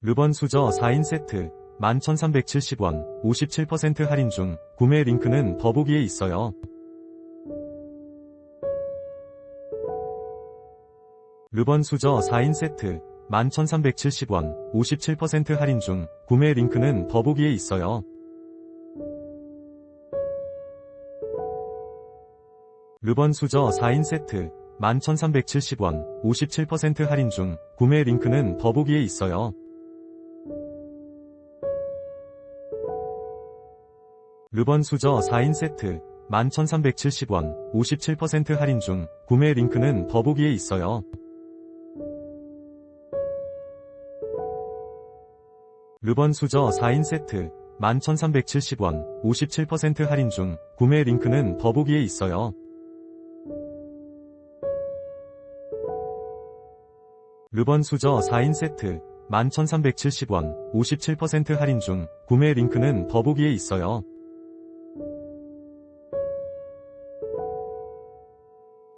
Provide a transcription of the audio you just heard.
르번 수저 4인 세트 11,370원 57% 할인 중 구매 링크는 더보기에 있어요. 르번 수저 4인 세트 11,370원 57% 할인 중 구매 링크는 더보기에 있어요. 르번 수저 4인 세트 11,370원 57% 할인 중 구매 링크는 더보기에 있어요. 르번 수저 4인 세트 11,370원 57% 할인 중 구매 링크는 더보기에 있어요. 르번 수저 4인 세트 11,370원 57% 할인 중 구매 링크는 더보기에 있어요. 르번 수저 4인 세트 11,370원 57% 할인 중 구매 링크는 더보기에 있어요.